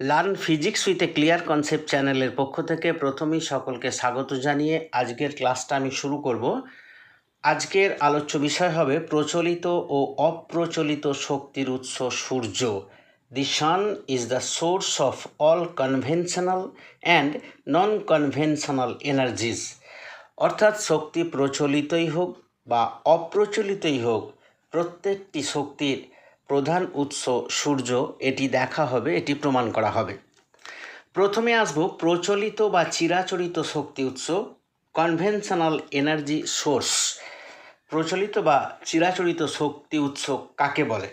Learn physics with a clear concept চ্যানেলের পক্ষ থেকে প্রথমেই সকলকে স্বাগত জানিয়ে আজকের ক্লাসটা আমি শুরু করব। আজকের আলোচ্য বিষয় হবে প্রচলিত ও অপ্রচলিত শক্তির উৎস সূর্য। The sun is the source of all conventional and non conventional energies অর্থাৎ শক্তি প্রচলিতই হোক বা অপ্রচলিতই হোক, প্রত্যেকটি শক্তির প্রধান উৎস সূর্য, এটি দেখা হবে, এটি প্রমাণ করা হবে। প্রথমে আসব প্রচলিত বা চিরাচরিত শক্তি উৎস কনভেনশনাল এনার্জি সোর্স প্রচলিত বা চিরাচরিত শক্তি উৎস কাকে বলে?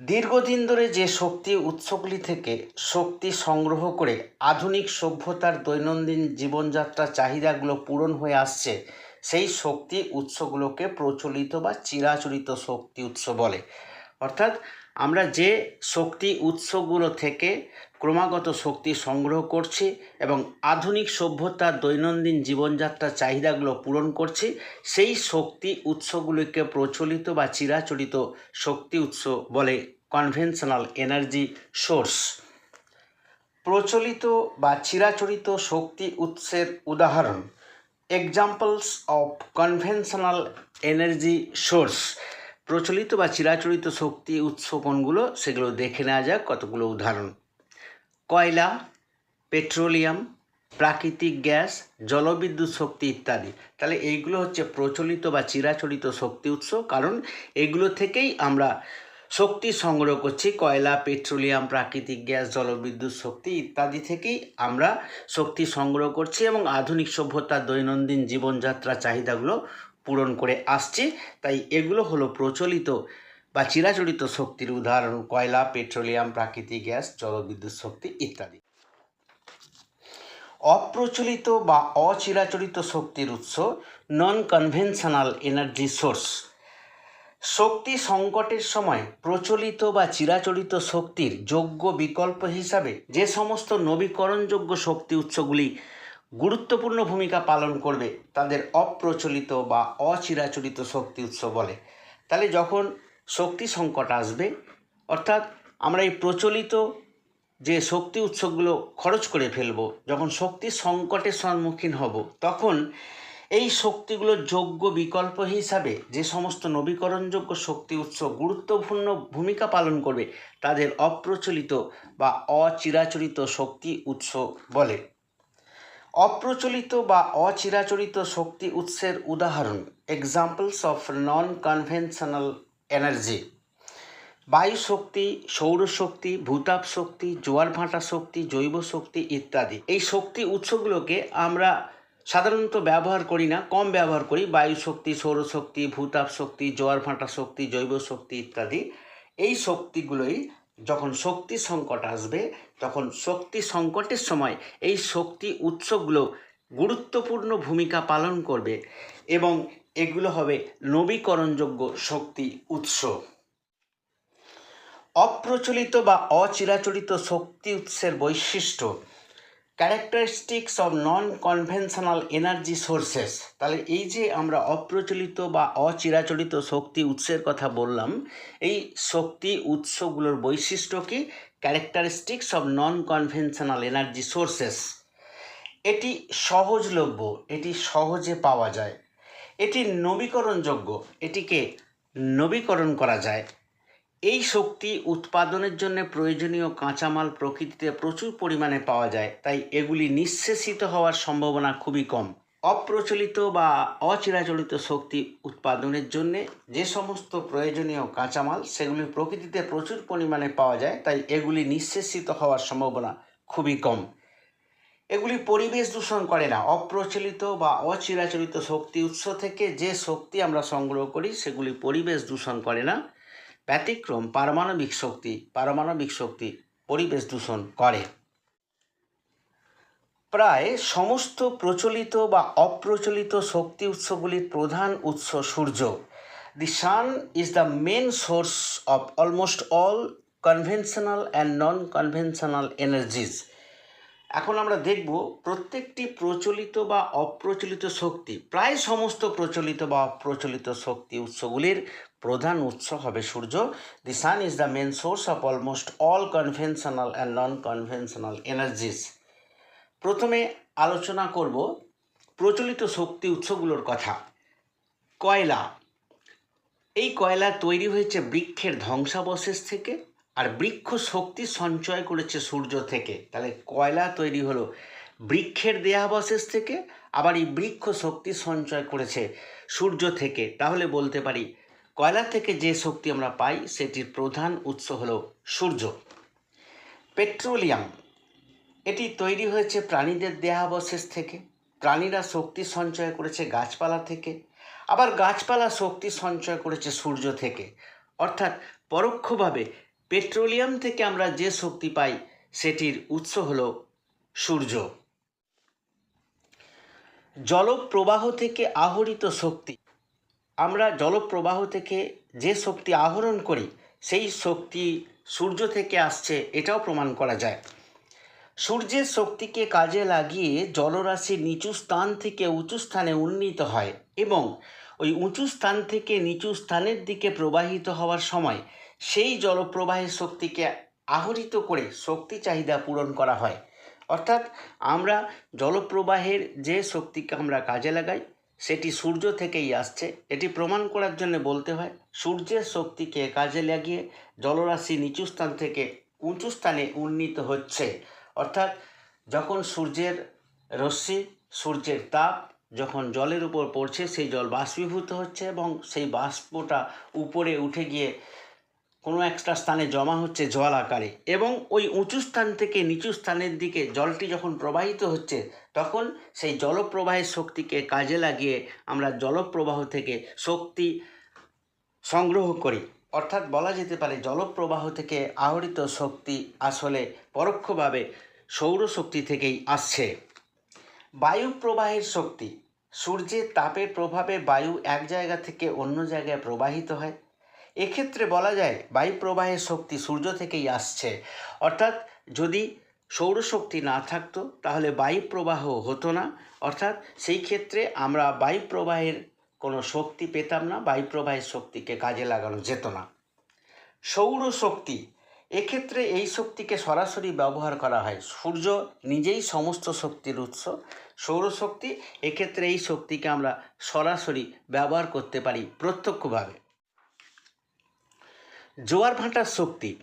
দীর্ঘদিন ধরে যে শক্তি উৎসগুলি থেকে শক্তি সংগ্রহ করে আধুনিক সভ্যতার দৈনন্দিন জীবনযাত্রার চাহিদাগুলো পূরণ হয়ে আসছে, সেই শক্তি উৎসগুলোকে প্রচলিত বা চিরাচরিত শক্তি উৎস বলে। অর্থাৎ আমরা যে শক্তি উৎসগুলো থেকে ক্রমাগত শক্তি সংগ্রহ করছি এবং আধুনিক সভ্যতার দৈনন্দিন জীবনযাত্রার চাহিদাগুলো পূরণ করছি, সেই শক্তি উৎসগুলিকে প্রচলিত বা চিরাচরিত শক্তি উৎস বলে কনভেনশনাল এনার্জি সোর্স প্রচলিত বা চিরাচরিত শক্তি উৎসের উদাহরণ examples of conventional energy source প্রচলিত বা চিরাচরিত শক্তি উৎস কোনগুলো সেগুলো দেখে নেওয়া যাক, কতগুলো উদাহরণ। কয়লা, পেট্রোলিয়াম, প্রাকৃতিক গ্যাস, জলবিদ্যুৎ শক্তি ইত্যাদি। তাহলে এইগুলো হচ্ছে প্রচলিত বা চিরাচরিত শক্তি উৎস, কারণ এগুলো থেকেই আমরা শক্তি সংগ্রহ করছি, কয়লা, পেট্রোলিয়াম, প্রাকৃতিক গ্যাস, জলবিদ্যুৎ শক্তি ইত্যাদি থেকেই আমরা শক্তি সংগ্রহ করছি এবং আধুনিক সভ্যতার দৈনন্দিন জীবনযাত্রা চাহিদাগুলো পূরণ করে আসছে। তাই এগুলো হলো প্রচলিত বা চিরাচরিত শক্তির উদাহরণ, কয়লা, পেট্রোলিয়াম, প্রাকৃতিক গ্যাস, জলবিদ্যুৎ শক্তি ইত্যাদি। অপ্রচলিত বা অচিরাচরিত শক্তির উৎস নন কনভেনশনাল এনার্জি সোর্স শক্তি সংকটের সময় প্রচলিত বা চিরাচরিত শক্তির যোগ্য বিকল্প হিসাবে যে সমস্ত নবীকরণযোগ্য শক্তি উৎসগুলি গুরুত্বপূর্ণ ভূমিকা পালন করবে তাদের অপ্রচলিত বা অচিরাচরিত শক্তি উৎস বলে। তাহলে যখন শক্তি সংকট আসবে, অর্থাৎ আমরা এই প্রচলিত যে শক্তি উৎসগুলো খরচ করে ফেলব, যখন শক্তি সংকটের সম্মুখীন হব, তখন এই শক্তিগুলোর যোগ্য বিকল্প হিসাবে যে সমস্ত নবীকরণযোগ্য শক্তি উৎস গুরুত্বপূর্ণ ভূমিকা পালন করবে, তাদের অপ্রচলিত বা অচিরাচরিত শক্তি উৎস বলে। অপ্রচলিত বা অচিরাচরিত শক্তি উৎসের উদাহরণ examples of non conventional energy বায়ু শক্তি সৌরশক্তি ভূতাপ শক্তি, জোয়ার ভাঁটা শক্তি, জৈব শক্তি ইত্যাদি। এই শক্তি উৎসগুলোকে আমরা সাধারণত ব্যবহার করি না, কম ব্যবহার করি। বায়ু শক্তি সৌরশক্তি ভূতাপ শক্তি, জোয়ার ভাঁটা শক্তি, জৈব শক্তি ইত্যাদি। এই শক্তিগুলোই যখন শক্তি সংকট আসবে, তখন শক্তি সংকটের সময় এই শক্তি উৎসগুলো গুরুত্বপূর্ণ ভূমিকা পালন করবে এবং এগুলো হবে নবীকরণযোগ্য শক্তি উৎস। অপ্রচলিত বা অচিরাচরিত শক্তি উৎসের বৈশিষ্ট্য characteristics of non conventional energy sources তাহলে এই যে আমরা অপ্রচলিত বা অচিরাচরিত শক্তি উৎসের কথা বললাম, এই শক্তি উৎসগুলোর বৈশিষ্ট্য কি? Characteristics of non conventional energy sources এটি সহজলভ্য, এটি সহজে পাওয়া যায়। এটি নবীকরণযোগ্য, এটিকে নবীকরণ করা যায়। এই শক্তি উৎপাদনের জন্য প্রয়োজনীয় কাঁচামাল প্রকৃতিতে প্রচুর পরিমাণে পাওয়া যায়, তাই এগুলি নিঃশেষিত হওয়ার সম্ভাবনা খুবই কম। অপ্রচলিত বা অচিরাচরিত শক্তি উৎপাদনের জন্য যে সমস্ত প্রয়োজনীয় কাঁচামাল, সেগুলি প্রকৃতিতে প্রচুর পরিমাণে পাওয়া যায়, তাই এগুলি নিঃশেষিত হওয়ার সম্ভাবনা খুবই কম। এগুলি পরিবেশ দূষণ করে না, অপ্রচলিত বা অচিরাচরিত শক্তি উৎস থেকে যে শক্তি আমরা সংগ্রহ করি, সেগুলি পরিবেশ দূষণ করে না। ব্যতিক্রম পারমাণবিক শক্তি পারমাণবিক শক্তি পরিবেশ দূষণ করে। প্রায় সমস্ত প্রচলিত বা অপ্রচলিত শক্তি উৎসগুলির প্রধান উৎস সূর্য। The sun is the main source of almost all conventional and non conventional energies এখন আমরা দেখব প্রত্যেকটি প্রচলিত বা অপ্রচলিত শক্তি, প্রায় সমস্ত প্রচলিত বা অপ্রচলিত শক্তি উৎসগুলির প্রধান উৎস হবে সূর্য। The sun is the main source of almost all conventional and non conventional energies প্রথমে আলোচনা করব প্রচলিত শক্তি উৎসগুলোর কথা। কয়লা। এই কয়লা তৈরি হয়েছে বৃক্ষের ধ্বংসাবশেষ থেকে আর বৃক্ষ শক্তি সঞ্চয় করেছে সূর্য থেকে। তাহলে কয়লা তৈরি হলো বৃক্ষের দেহাবশেষ থেকে, আবার এই বৃক্ষ শক্তি সঞ্চয় করেছে সূর্য থেকে। তাহলে বলতে পারি কয়লা থেকে যে শক্তি আমরা পাই, সেটির প্রধান উৎস হলো সূর্য। পেট্রোলিয়াম, এটি তৈরি হয়েছে প্রাণীদের দেহাবশেষ থেকে। প্রাণীরা শক্তি সঞ্চয় করেছে গাছপালা থেকে। আবার গাছপালা শক্তি সঞ্চয় করেছে সূর্য থেকে। অর্থাৎ পরোক্ষভাবে পেট্রোলিয়াম থেকে আমরা যে শক্তি পাই, সেটির উৎস হলো সূর্য। জলপ্রবাহ থেকে আহরিত শক্তি আমরা জলপ্রবাহ থেকে যে শক্তি আহরণ করি, সেই শক্তি সূর্য থেকে আসছে, এটাও প্রমাণ করা যায়। সূর্যের শক্তিকে কাজে লাগিয়ে জলরাশি নিচু স্থান থেকে উঁচু স্থানে উন্নীত হয় এবং ওই উঁচু স্থান থেকে নিচু স্থানের দিকে প্রবাহিত হওয়ার সময় সেই জলপ্রবাহের শক্তিকে আহরিত করে শক্তি চাহিদা পূরণ করা হয়। অর্থাৎ আমরা জলপ্রবাহের যে শক্তিকে আমরা কাজে লাগাই সেটি সূর্য থেকেই আসছে। এটি প্রমাণ করার জন্য বলতে হয়, সূর্যের শক্তিকে কাজে লাগিয়ে জলরাশি নিচু স্থান থেকে উঁচু স্থানে উন্নীত হচ্ছে। অর্থাৎ, যখন সূর্যের রশ্মি, সূর্যের তাপ যখন জলের উপর পড়ছে, সেই জল বাষ্পীভূত হচ্ছে এবং সেই বাষ্পটা উপরে উঠে গিয়ে কোনো একটা স্থানে জমা হচ্ছে জল আকারে এবং ওই উঁচু স্থান থেকে নিচু স্থানের দিকে জলটি যখন প্রবাহিত হচ্ছে, তখন সেই জলপ্রবাহের শক্তিকে কাজে লাগিয়ে আমরা জলপ্রবাহ থেকে শক্তি সংগ্রহ করি। অর্থাৎ বলা যেতে পারে জলপ্রবাহ থেকে আহরিত শক্তি আসলে পরোক্ষভাবে সৌরশক্তি থেকেই আসছে। বায়ু প্রবাহের শক্তি, সূর্যের তাপের প্রভাবে বায়ু এক জায়গা থেকে অন্য জায়গায় প্রবাহিত হয়। এক্ষেত্রে বলা যায় বায়ু প্রবাহের শক্তি সূর্য থেকেই আসছে। অর্থাৎ যদি সৌরশক্তি না থাকতো, তাহলে বায়ু প্রবাহ হতো না। অর্থাৎ সেই ক্ষেত্রে আমরা বায়ু প্রবাহের কোনো শক্তি পেতাম না বায়ু প্রবাহের শক্তিকে কাজে লাগানো যেত না। সৌরশক্তি, এক্ষেত্রে এই শক্তিকে সরাসরি ব্যবহার করা হয়। সূর্য নিজেই সমস্ত শক্তির উৎস। সৌরশক্তি, এক্ষেত্রে এই শক্তিকে আমরা সরাসরি ব্যবহার করতে পারি প্রত্যক্ষভাবে। জোয়ার ভাটার শক্তি,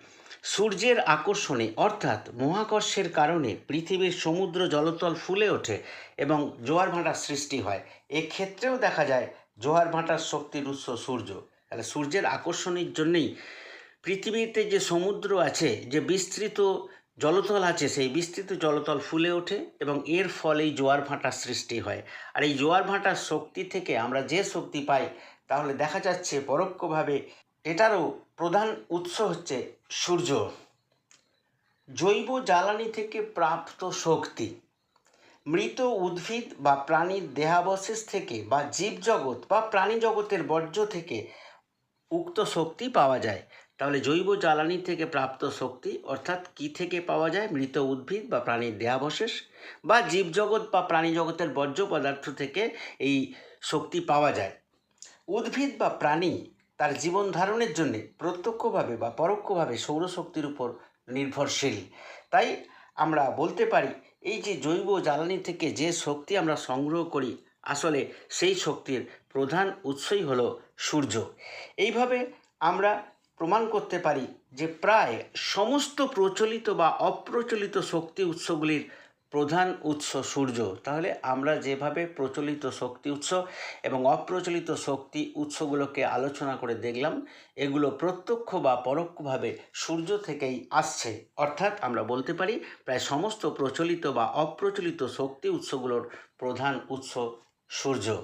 সূর্যের আকর্ষণে, অর্থাৎ মহাকর্ষের কারণে পৃথিবীর সমুদ্র জলতল ফুলে ওঠে এবং জোয়ার ভাটার সৃষ্টি হয়। এক্ষেত্রেও দেখা যায় জোয়ার ভাটার শক্তির উৎস সূর্য। তাহলে সূর্যের আকর্ষণের জন্যেই পৃথিবীতে যে সমুদ্র আছে, যে বিস্তৃত জলতল আছে, সেই বিস্তৃত জলতল ফুলে ওঠে এবং এর ফলেই জোয়ার ভাটার সৃষ্টি হয়। আর এই জোয়ার ভাটার শক্তি থেকে আমরা যে শক্তি পাই, তাহলে দেখা যাচ্ছে পরোক্ষভাবে এটারও প্রধান উৎস হচ্ছে সূর্য। জৈব জ্বালানি থেকে প্রাপ্ত শক্তি, মৃত উদ্ভিদ বা প্রাণীর দেহাবশেষ থেকে বা জীবজগৎ বা প্রাণী জগতের বর্জ্য থেকে উক্ত শক্তি পাওয়া যায়। তাহলে জৈব জ্বালানি থেকে প্রাপ্ত শক্তি অর্থাৎ কি থেকে পাওয়া যায়? মৃত উদ্ভিদ বা প্রাণীর দেহাবশেষ বা জীবজগৎ বা প্রাণী জগতের বর্জ্য পদার্থ থেকে এই শক্তি পাওয়া যায়। উদ্ভিদ বা প্রাণী তার জীবন ধারণের জন্যে প্রত্যক্ষভাবে বা পরোক্ষভাবে সৌরশক্তির উপর নির্ভরশীল। তাই আমরা বলতে পারি, এই যে জৈব জ্বালানি থেকে যে শক্তি আমরা সংগ্রহ করি, আসলে সেই শক্তির প্রধান উৎসই হলো সূর্য। এইভাবে আমরা প্রমাণ করতে পারি যে প্রায় সমস্ত প্রচলিত বা অপ্রচলিত শক্তি উৎসগুলির প্রধান উৎস সূর্য, তাহলে আমরা যেভাবে প্রচলিত শক্তি উৎস এবং অপ্রচলিত শক্তি উৎসগুলোকে আলোচনা করে দেখলাম, এগুলো প্রত্যক্ষ বা পরোক্ষভাবে সূর্য থেকেই আসছে। অর্থাৎ আমরা বলতে পারি, প্রায় সমস্ত প্রচলিত বা অপ্রচলিত শক্তি উৎসগুলোর প্রধান উৎস সূর্য।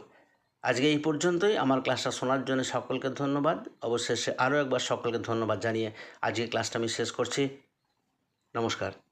আজকে এই পর্যন্তই। আমার ক্লাসটা শোনার জন্য সকলকে ধন্যবাদ। অবশেষে আরও একবার সকলকে ধন্যবাদ জানিয়ে আজকে ক্লাসটা আমি শেষ করছি। নমস্কার।